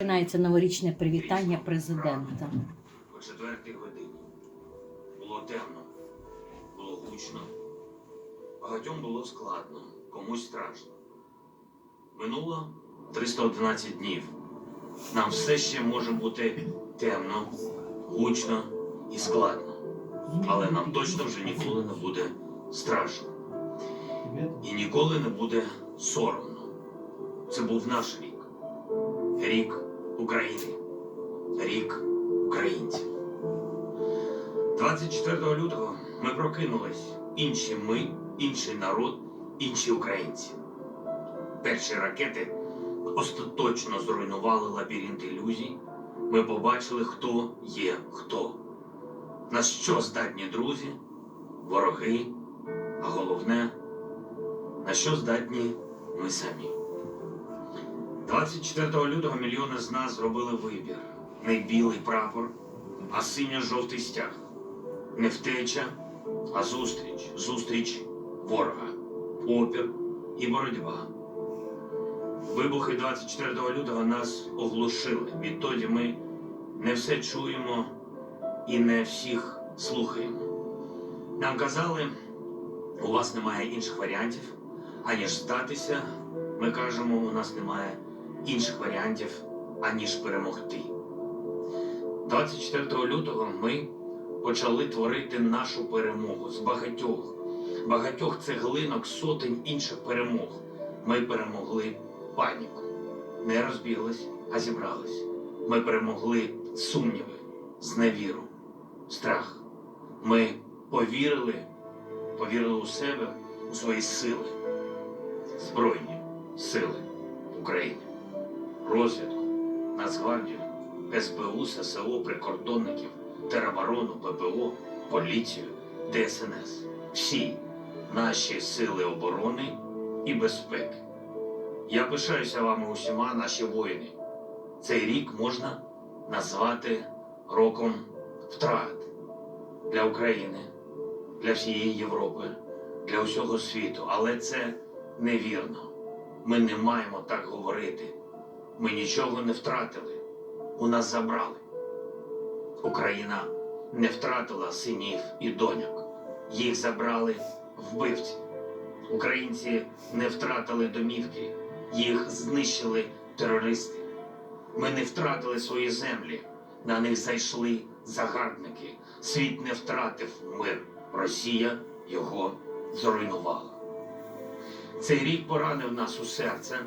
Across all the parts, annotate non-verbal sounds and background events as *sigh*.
Починається новорічне привітання президента. О четвертій годині. Було темно, було гучно. Багатьом було складно, комусь страшно. Минуло 311 днів. Нам все ще може бути темно, гучно і складно. Але нам точно вже ніколи не буде страшно. І ніколи не буде соромно. Це був наш рік. Рік України. Рік українців. 24 лютого ми прокинулись. Інші ми, інший народ, інші українці. Перші ракети остаточно зруйнували лабіринт ілюзій. Ми побачили, хто є хто. На що здатні друзі, вороги, а головне, на що здатні ми самі. 24 лютого мільйони з нас зробили вибір. Не білий прапор, а синьо-жовтий стяг. Не втеча, а зустріч. Зустріч ворога, опір і боротьба. Вибухи 24 лютого нас оглушили. Відтоді ми не все чуємо і не всіх слухаємо. Нам казали, у вас немає інших варіантів, аніж здатися. Ми кажемо, у нас немає інших варіантів, аніж перемогти. 24 лютого ми почали творити нашу перемогу з багатьох, багатьох цеглинок сотень інших перемог. Ми перемогли паніку. Не розбіглись, а зібрались. Ми перемогли сумніви, зневіру, страх. Ми повірили, повірили у себе, у свої сили, збройні сили України розвідку, Нацгвардію, СБУ, ССО, прикордонників, тероборону, ППО, поліцію, ДСНС. Всі наші сили оборони і безпеки. Я пишаюся вами усіма, наші воїни. Цей рік можна назвати роком втрат для України, для всієї Європи, для усього світу. Але це невірно. Ми не маємо так говорити. Ми нічого не втратили. У нас забрали. Україна не втратила синів і доньок. Їх забрали вбивці. Українці не втратили домівки, їх знищили терористи. Ми не втратили свої землі, на них зайшли загарбники. Світ не втратив мир. Росія його зруйнувала. Цей рік поранив нас у серце.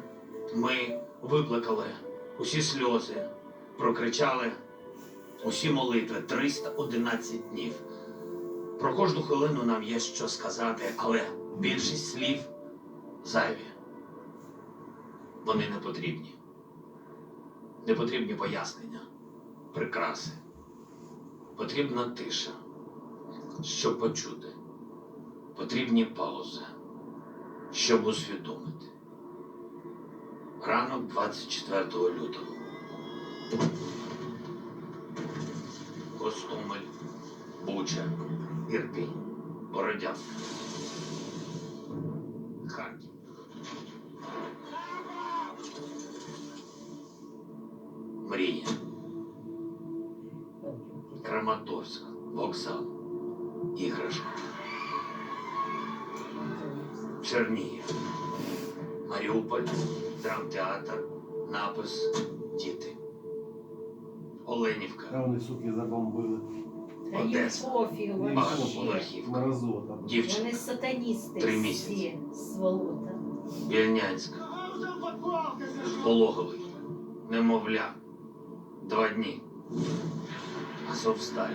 Ми виплакали усі сльози, прокричали усі молитви 311 днів. Про кожну хвилину нам є що сказати, але більшість слів зайві. Вони не потрібні. Не потрібні пояснення, прикраси. Потрібна тиша, щоб почути. Потрібні паузи, щоб усвідомити. Ранок 24 лютого. Гостомель, Буча, Ірпінь, Бородян, Харків. Мрія. Краматорськ, вокзал, іграшка. Чернігів, Маріуполь, Драмтеатр, напис Діти. Оленівка, А вони, суки, забомбили. Та Одеса. пофіг і вообще. Багатоповерхівка, Мразота. дівчинка, Вони сатаністи Три всі, місяці. сволота. Вільнянська, Пологовий, Немовля, Два дні, Азовсталь.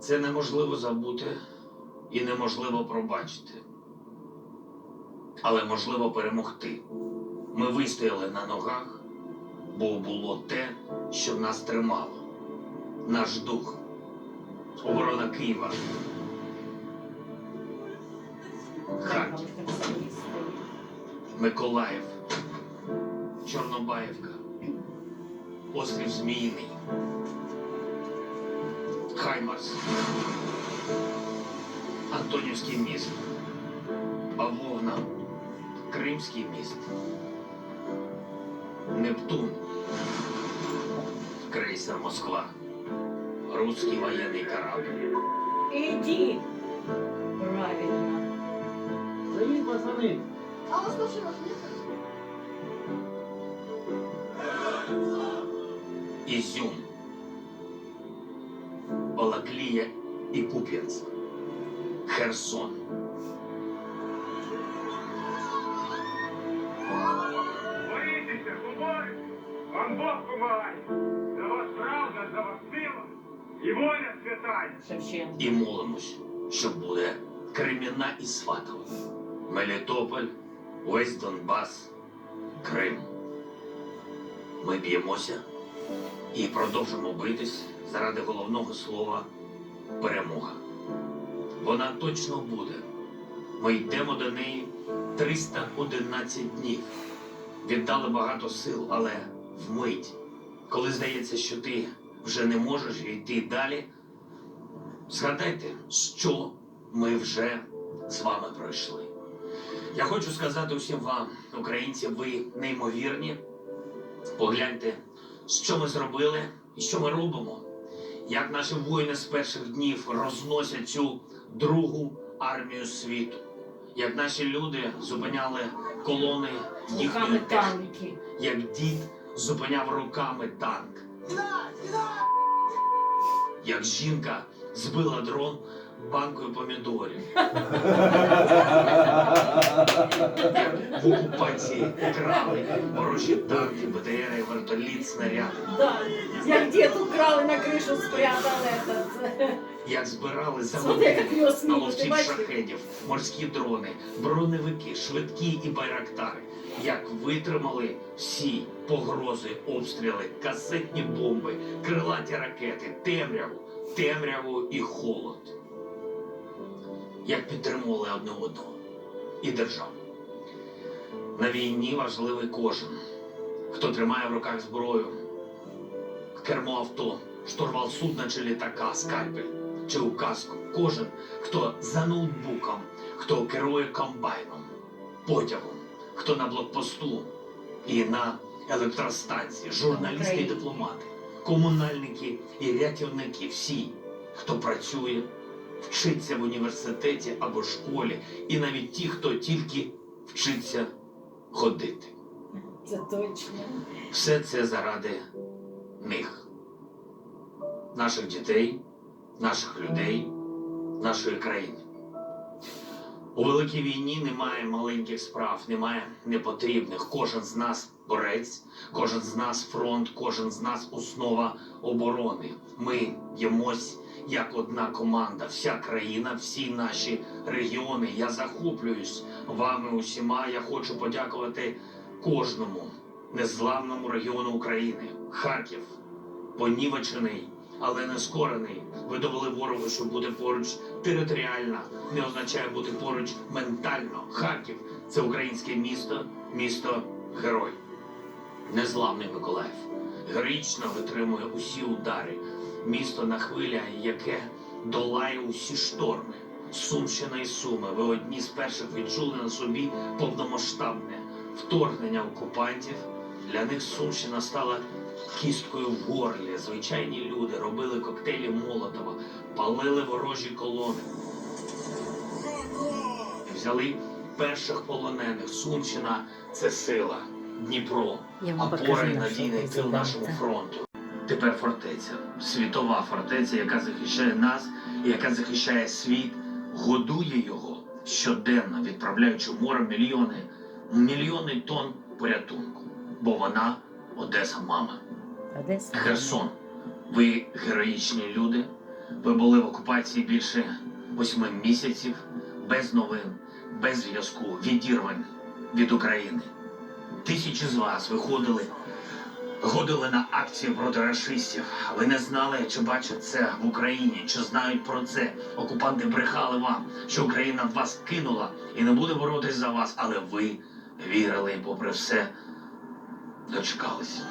Це неможливо забути і неможливо пробачити. Але можливо перемогти. Ми вистояли на ногах, бо було те, що нас тримало. Наш дух. Оборона Києва. Харків. Миколаїв, Чорнобаївка, Острів Зміїний, Хаймарс, Антонівський міст, Бавовна, Кримський міст. Нептун. Крейсер Москва. Русский военный корабль. Іди. Правильно. Привіт, пацани! А у вас машина есть? Ізюм. Балаклія і Куп'янськ. Херсон. Борітеся, поборете, вам Бог помагає. За вас правда, за вас сила і воля. Шевченко. І молимось, що буде Креміна і Сватова. Мелітополь, весь Донбас, Крим. Ми б'ємося і продовжимо битись заради головного слова перемога. Вона точно буде. Ми йдемо до неї 311 днів. Віддали багато сил, але вмить, коли здається, що ти вже не можеш йти далі, згадайте, що ми вже з вами пройшли. Я хочу сказати усім вам, українці, ви неймовірні. Погляньте, що ми зробили і що ми робимо. Як наші воїни з перших днів розносять цю другу армію світу. Як наші люди зупиняли колони їхньої Руками техніки. танки. Як дід зупиняв руками танк. Як жінка збила дрон банкою помідорів. *laughs* В окупації крали ворожі танки, БТР, вертоліт, снаряди. Да. Як дід украли на кришу спрятав этот. Як збирали Смотри, як його на сміють, ти ловців бачиш? шахедів, морські дрони, броневики, швидкі і байрактари. Як витримали всі погрози, обстріли, касетні бомби, крилаті ракети, темряву, темряву і холод. Як підтримували одне одного і державу. На війні важливий кожен, хто тримає в руках зброю, кермо авто, штурвал судна чи літака, скальпель чи указку. Кожен, хто за ноутбуком, хто керує комбайном, потягом, хто на блокпосту і на електростанції, журналісти і дипломати, комунальники і рятівники, всі, хто працює, вчиться в університеті або школі, і навіть ті, хто тільки вчиться ходити. Це точно. Все це заради них, наших дітей, наших людей, нашої країни. У великій війні немає маленьких справ, немає непотрібних. Кожен з нас борець, кожен з нас фронт, кожен з нас основа оборони. Ми ємось як одна команда, вся країна, всі наші регіони. Я захоплююсь вами усіма. Я хочу подякувати кожному незламному регіону України. Харків, понівечений, але не скорений. Ви довели ворогу, що бути поруч територіально не означає бути поруч ментально. Харків це українське місто, місто герой. Незламний Миколаїв. Героїчно витримує усі удари. Місто на хвиля, яке долає усі шторми. Сумщина і Суми. Ви одні з перших відчули на собі повномасштабне вторгнення окупантів. Для них Сумщина стала кісткою в горлі. Звичайні люди робили коктейлі Молотова, палили ворожі колони. Взяли перших полонених. Сумщина це сила. Дніпро, опора і надійний тил нашому фронту. Тепер фортеця, світова фортеця, яка захищає нас, яка захищає світ, годує його щоденно, відправляючи в море мільйони, мільйони тонн порятунку. Бо вона Одеса мама. Одеса. Херсон. Ви героїчні люди. Ви були в окупації більше восьми місяців, без новин, без зв'язку, відірвань від України. Тисячі з вас виходили, ходили на акції проти рашистів. Ви не знали, чи бачать це в Україні, чи знають про це. Окупанти брехали вам, що Україна вас кинула і не буде боротись за вас, але ви вірили попри все дочекались.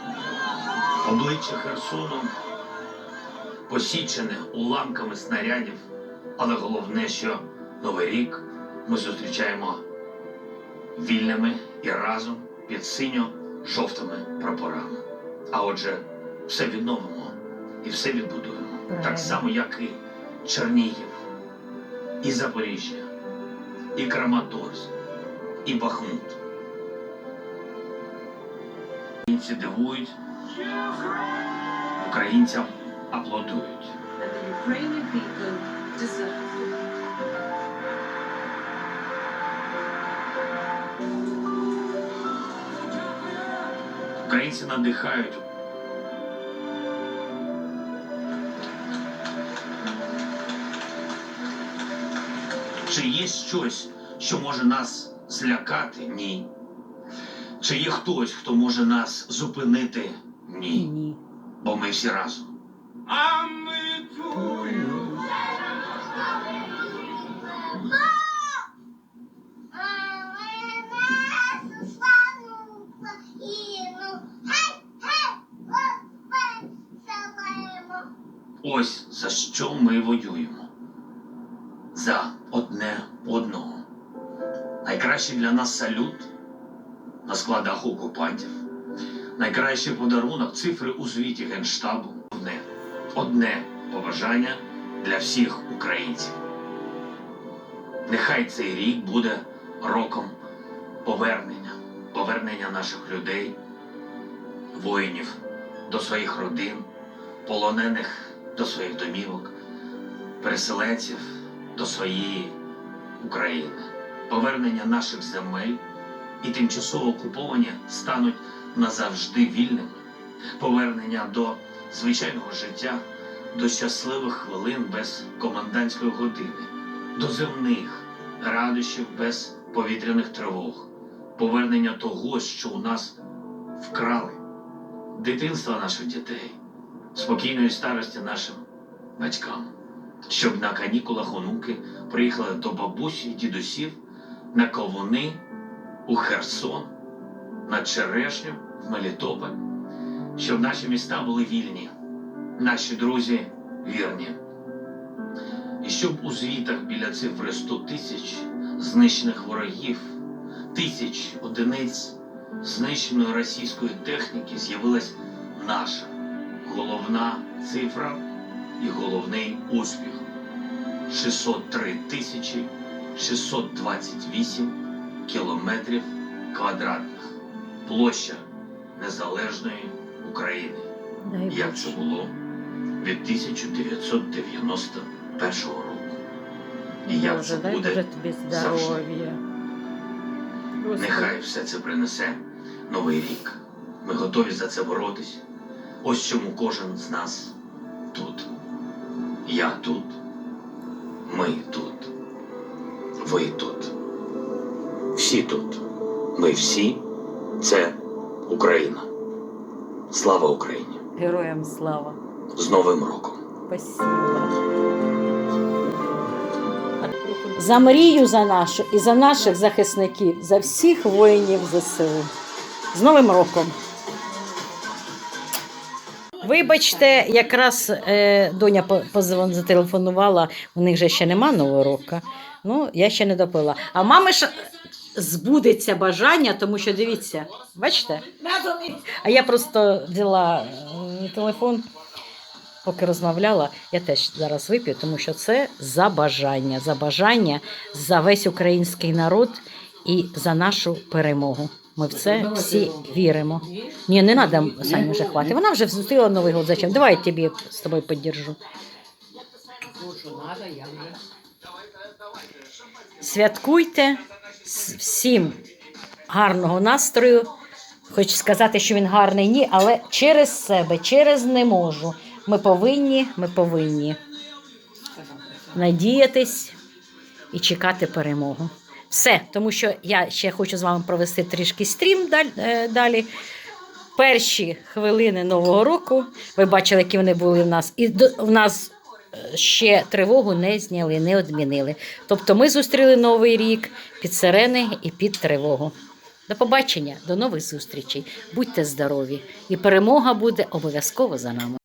Обличчя Херсону посічене уламками снарядів, але головне, що Новий рік ми зустрічаємо вільними і разом під синьо-жовтими прапорами. А отже, все відновимо і все відбудуємо. Так само, як і Чернігів, і Запоріжжя, і Краматорськ, і Бахмут. Українці дивують, українцям аплодують. Українці надихають. Чи є щось, що може нас злякати? Ні. Чи є хтось, хто може нас зупинити? Ні. Ні. Бо ми всі разом. А ми тую. Ось за що ми воюємо. За одне одного. Найкращий для нас салют на складах окупантів. Найкращий подарунок цифри у звіті Генштабу. Одне, одне побажання для всіх українців. Нехай цей рік буде роком повернення, повернення наших людей, воїнів до своїх родин, полонених до своїх домівок, переселенців до своєї України, повернення наших земель і тимчасово окуповані стануть назавжди вільними, повернення до звичайного життя, до щасливих хвилин без комендантської години, до земних радощів без повітряних тривог, повернення того, що у нас вкрали, дитинства наших дітей, спокійної старості нашим батькам, щоб на канікулах онуки приїхали до бабусі і дідусів на ковуни у Херсон, на Черешню в Мелітополь, щоб наші міста були вільні, наші друзі вірні. І щоб у звітах біля цифри 100 тисяч знищених ворогів, тисяч одиниць знищеної російської техніки з'явилась наша головна цифра і головний успіх 603 тисячі 628 кілометрів квадратних. Площа незалежної України. Дай Як це було від 1991 року. І як Боже, це буде тобі завжди. Нехай все це принесе новий рік. Ми готові за це боротись. Ось чому кожен з нас тут. Я тут. Ми тут. Ви тут. Всі тут. Ми всі це Україна. Слава Україні! Героям слава. З Новим роком! Спасибо. За мрію за нашу і за наших захисників, за всіх воїнів ЗСУ. З Новим роком. Вибачте, якраз е, доня зателефонувала, у них же ще нема нового року. Ну, я ще не допила. А мами ж збудеться бажання, тому що дивіться, бачите? А я просто взяла е, телефон, поки розмовляла, я теж зараз вип'ю, тому що це за бажання, за бажання за весь український народ і за нашу перемогу. Ми в це всі віримо. Ні, не треба Саню вже хватить. Вона вже зустріла Новий год. Зачем? Давай я тебе з тобою піддержу. Святкуйте всім гарного настрою. Хочу сказати, що він гарний, ні, але через себе, через не можу. Ми повинні, ми повинні надіятись і чекати перемогу. Все, тому що я ще хочу з вами провести трішки стрім е, далі. Перші хвилини Нового року. Ви бачили, які вони були в нас. І в нас ще тривогу не зняли, не відмінили. Тобто ми зустріли новий рік під сирени і під тривогу. До побачення, до нових зустрічей. Будьте здорові, і перемога буде обов'язково за нами.